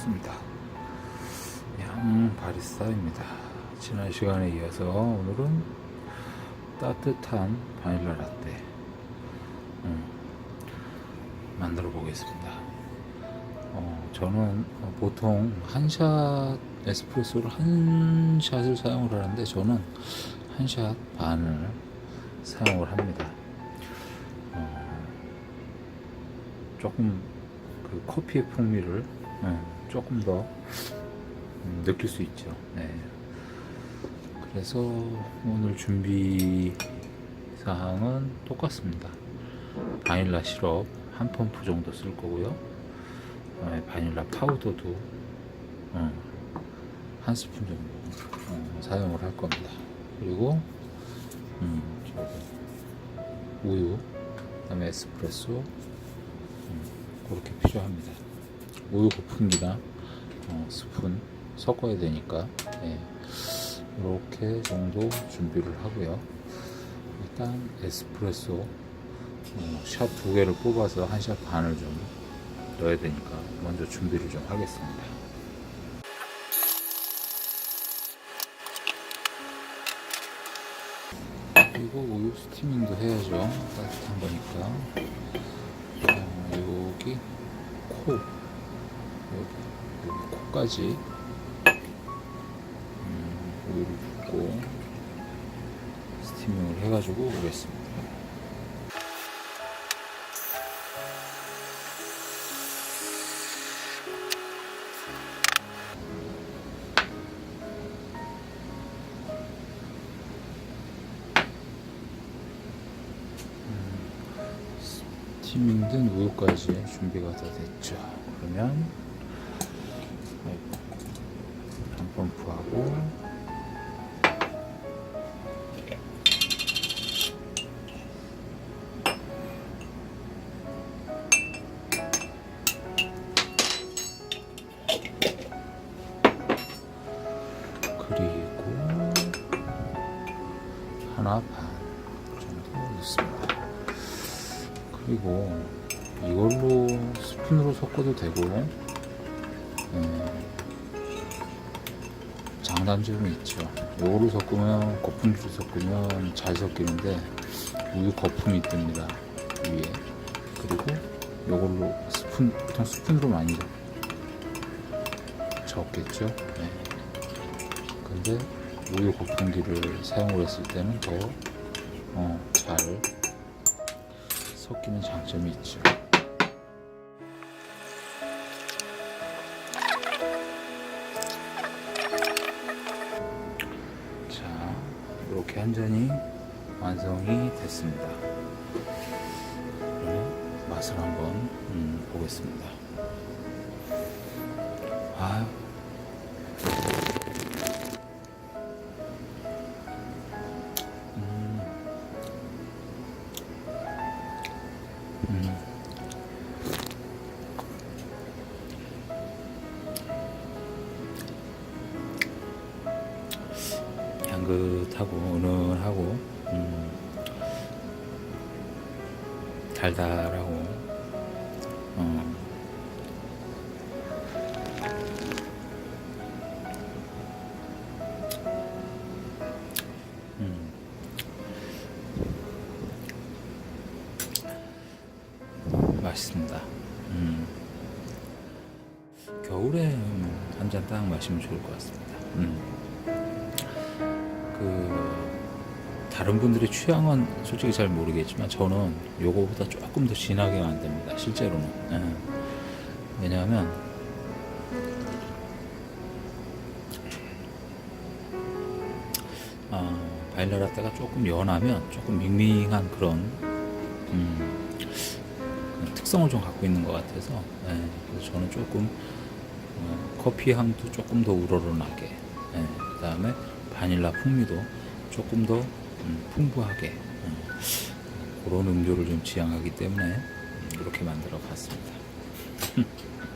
좋습니다. 양 바리스타입니다. 지난 시간에 이어서 오늘은 따뜻한 바닐라 라떼 음, 만들어 보겠습니다. 어, 저는 어, 보통 한샷 에스프레소를 한 샷을 사용을 하는데 저는 한 샷 반을 사용을 합니다. 어, 조금 그 커피의 풍미를 예, 조금 더 음, 느낄 수 있죠. 네. 그래서 오늘 준비 사항은 똑같습니다. 바닐라 시럽 한 펌프 정도 쓸 거고요. 어, 바닐라 파우더도 어, 한 스푼 정도 어, 사용을 할 겁니다. 그리고 음, 우유, 그다음에 에스프레소 음, 그렇게 필요합니다. 우유 거품기나 어, 스푼 섞어야 되니까 예, 이렇게 정도 준비를 하고요. 일단 에스프레소 어, 샷두 개를 뽑아서 한 샷 반을 좀 넣어야 되니까 먼저 준비를 좀 하겠습니다. 그리고 우유 스티밍도 해야죠. 따뜻한 거니까. 어, 여기 코, 여기, 여기 코까지 음, 우유를 붓고 스티밍을 해가지고 오겠습니다. 스티밍 된 우유까지 준비가 다 됐죠. 그러면 하나 반 정도 넣습니다. 그리고 이걸로 스푼으로 섞어도 되고 예, 장단점이 있죠. 이걸로 섞으면 거품기로 섞으면 잘 섞이는데 우유 거품이 뜹니다 위에. 그리고 이걸로 스푼 보통 스푼으로 많이 적겠죠. 네. 근데 우유 거품기를 사용을 했을 때는 더 어, 잘 섞이는 장점이 있죠. 자, 이렇게 한 잔이 완성이 됐습니다. 그러면 맛을 한번 음, 보겠습니다. 음. 향긋하고 은은하고 음. 달달하고 맛있습니다. 음. 겨울에 한 잔 딱 마시면 좋을 것 같습니다. 음. 그 다른 분들의 취향은 솔직히 잘 모르겠지만 저는 요거보다 조금 더 진하게 만듭니다. 실제로는. 예. 왜냐하면 아, 바닐라 라떼가 조금 연하면 조금 밍밍한 그런 음, 특성을 좀 갖고 있는 것 같아서 예, 그래서 저는 조금 어, 커피 향도 조금 더 우러러나게 예, 그 다음에 바닐라 풍미도 조금 더 음, 풍부하게 음, 그런 음료를 좀 지향하기 때문에 음, 이렇게 만들어 봤습니다.